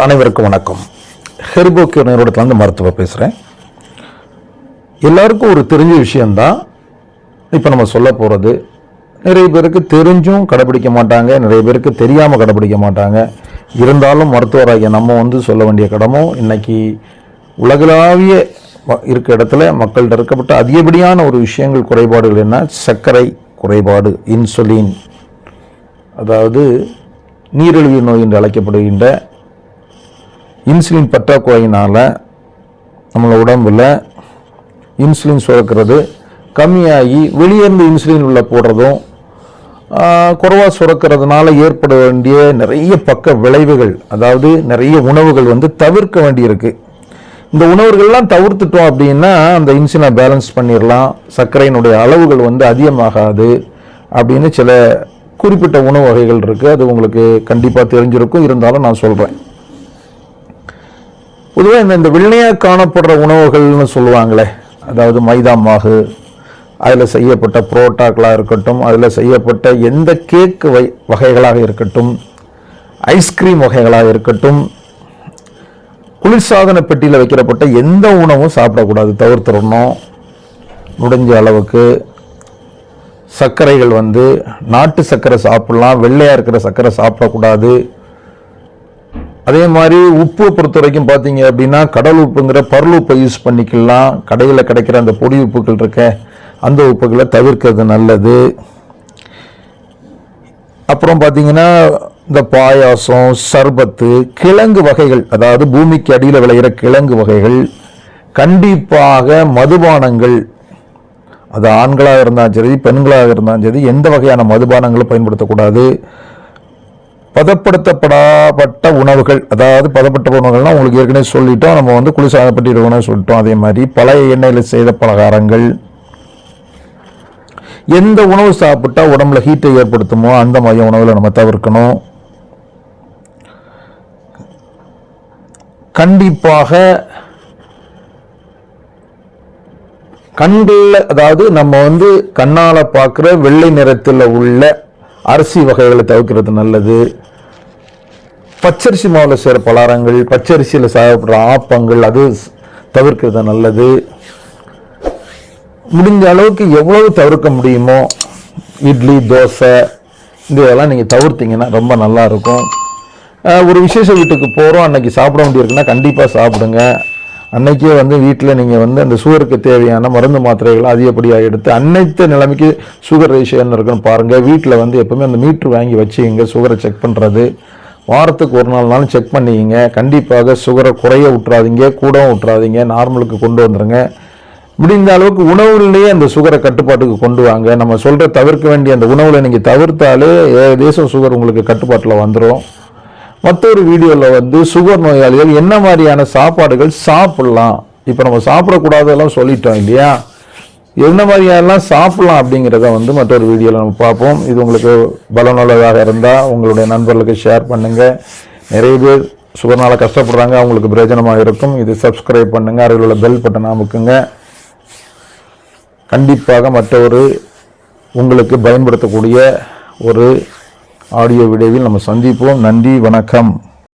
அனைவருக்கும் வணக்கம். ஹெர்போக்கியர் நிறுவனத்துலேருந்து மருத்துவர் பேசுகிறேன் எல்லாருக்கும் ஒரு தெரிஞ்ச விஷயந்தான் இப்போ நம்ம சொல்ல போகிறது நிறைய பேருக்கு தெரிஞ்சும் கடைபிடிக்க மாட்டாங்க நிறைய பேருக்கு தெரியாமல் கடைபிடிக்க மாட்டாங்க. இருந்தாலும் மருத்துவராகிய நம்ம வந்து சொல்ல வேண்டிய கடமும் இன்னைக்கு உலகளாவிய இருக்க இடத்துல மக்கள்கிட்ட இருக்கப்பட்ட அதிகப்படியான ஒரு விஷயங்கள் குறைபாடுகள் என்ன? சர்க்கரை குறைபாடு இன்சுலின். அதாவது நீரிழிவு நோய் என்று அழைக்கப்படுகின்ற இன்சுலின் பற்றாக்குறையினால் நம்மளோட உடம்பில் இன்சுலின் சுரக்கிறது கம்மியாகி வெளியே இருந்து இன்சுலின் உள்ள போடுறதும் குறைவாக சுரக்கிறதுனால ஏற்பட வேண்டிய நிறைய பக்க விளைவுகள் அதாவது நிறைய உணவுகள் வந்து தவிர்க்க வேண்டியிருக்கு. இந்த உணவுகள்லாம் தவிர்த்துட்டோம் அப்படின்னா அந்த இன்சுலினை பேலன்ஸ் பண்ணிடலாம் சர்க்கரையினுடைய அளவுகள் வந்து அதிகமாகாது அப்படின்னு சில குறிப்பிட்ட உணவு வகைகள் இருக்குது அது உங்களுக்கு கண்டிப்பாக தெரிஞ்சிருக்கும். இருந்தாலும் நான் சொல்கிறேன் பொதுவாக இந்த இந்த வெள்ளையாக காணப்படுற உணவுகள்னு சொல்லுவாங்களே அதாவது மைதா மாவு அதில் செய்யப்பட்ட புரோட்டாக்களாக இருக்கட்டும் அதில் செய்யப்பட்ட எந்த கேக்கு வை வகைகளாக இருக்கட்டும் ஐஸ்கிரீம் வகைகளாக இருக்கட்டும் குளிர்சாதன பெட்டியில் வைக்கிறப்பட்ட எந்த உணவும் சாப்பிடக்கூடாது. தவிர்த்துடணும். முடிஞ்ச அளவுக்கு சர்க்கரைகள் வந்து நாட்டு சர்க்கரை சாப்பிட்லாம் வெள்ளையாக இருக்கிற சர்க்கரை சாப்பிடக்கூடாது. அதே மாதிரி உப்பு பொறுத்த வரைக்கும் பார்த்தீங்க அப்படின்னா கடல் உப்புங்கிற பருள் உப்பை யூஸ் பண்ணிக்கலாம். கடையில் கிடைக்கிற அந்த பொடி உப்புகள் இருக்க அந்த உப்புகளை தவிர்க்கிறது நல்லது. அப்புறம் பார்த்தீங்கன்னா இந்த பாயாசம் சர்பத்து கிழங்கு வகைகள் அதாவது பூமிக்கு அடியில் விளையிற கிழங்கு வகைகள் கண்டிப்பாக மதுபானங்கள் அது ஆண்களாக இருந்தாலும் சரி பெண்களாக இருந்தாலும் சரி எந்த வகையான மதுபானங்களும் பயன்படுத்தக்கூடாது. பதப்படுத்தப்படாப்பட்ட உணவுகள் அதாவது பதப்பட்ட உணவுகள்லாம் உங்களுக்கு ஏற்கனவே சொல்லிட்டோம். நம்ம வந்து குளிர்சாதனப்பட்ட உணவு சொல்லிட்டோம். அதே மாதிரி பழைய எண்ணெயில் செய்த பலகாரங்கள். எந்த உணவு சாப்பிட்டா உடம்புல ஹீட்டை ஏற்படுத்துமோ அந்த மாதிரி உணவில் நம்ம தவிர்க்கணும். கண்டிப்பாக கண்களில் அதாவது நம்ம வந்து கண்ணால் பார்க்குற வெள்ளை நிறத்தில் உள்ள அரிசி வகைகளை தவிர்க்கிறது நல்லது. பச்சரிசி மாவில் செய்கிற பலாரங்கள் பச்சரிசியில் சாப்பிட்ற ஆப்பங்கள் அது தவிர்க்கிறது நல்லது. முடிஞ்ச அளவுக்கு எவ்வளவு தவிர்க்க முடியுமோ இட்லி தோசை இதெல்லாம் நீங்கள் தவிர்த்தீங்கன்னா ரொம்ப நல்லா இருக்கும். ஒரு விசேஷ வீட்டுக்கு போகிறோம் அன்றைக்கி சாப்பிட வேண்டியிருக்குன்னா கண்டிப்பாக சாப்பிடுங்க. அன்னைக்கே வந்து வீட்டில் நீங்கள் வந்து அந்த சுகருக்கு தேவையான மருந்து மாத்திரைகளை அதிகப்படியாக எடுத்து அனைத்து நிலைமைக்கு சுகர் ரேஷியோ என்ன இருக்குன்னு பாருங்கள் வீட்டில் வந்து எப்போவுமே அந்த மீட்ரு வாங்கி வச்சுங்க சுகரை செக் பண்ணுறது வாரத்துக்கு ஒரு நாள் நாளும் செக் பண்ணிக்கிங்க. கண்டிப்பாக சுகரை குறைய விட்றாதீங்க கூடவும் விட்றாதீங்க நார்மலுக்கு கொண்டு வந்துடுங்க முடிந்த அளவுக்கு உணவுலேயே அந்த சுகரை கட்டுப்பாட்டுக்கு கொண்டு வாங்க. நம்ம சொல்கிற தவிர்க்க வேண்டிய அந்த உணவில் நீங்கள் தவிர்த்தாலே ஏதேசம் சுகர் உங்களுக்கு கட்டுப்பாட்டில் வந்துடும் மற்றொரு வீடியோவில் வந்து சுகர் நோயாளிகள் என்ன மாதிரியான சாப்பாடுகள் சாப்பிட்லாம். இப்போ நம்ம சாப்பிடக்கூடாதெல்லாம் சொல்லிட்டோம் இல்லையா? என்ன மாதிரியெல்லாம் சாப்பிடலாம் அப்படிங்கிறத வந்து மற்றொரு வீடியோவில் நம்ம பார்ப்போம். இது உங்களுக்கு பலனுள்ளதாக இருந்தால் உங்களுடைய நண்பர்களுக்கு ஷேர் பண்ணுங்கள் நிறைய பேர் சுகர்னால கஷ்டப்படுறாங்க அவங்களுக்கு பிரயோஜனமாக இருக்கும். இது சப்ஸ்கிரைப் பண்ணுங்கள் அருகில் உள்ள பெல் பட்டன் அமுக்குங்க. கண்டிப்பாக மற்ற ஒரு உங்களுக்கு பயன்படுத்தக்கூடிய ஒரு ஆடியோ வீடியோவில் நம்ம சந்திப்போம். நன்றி வணக்கம்.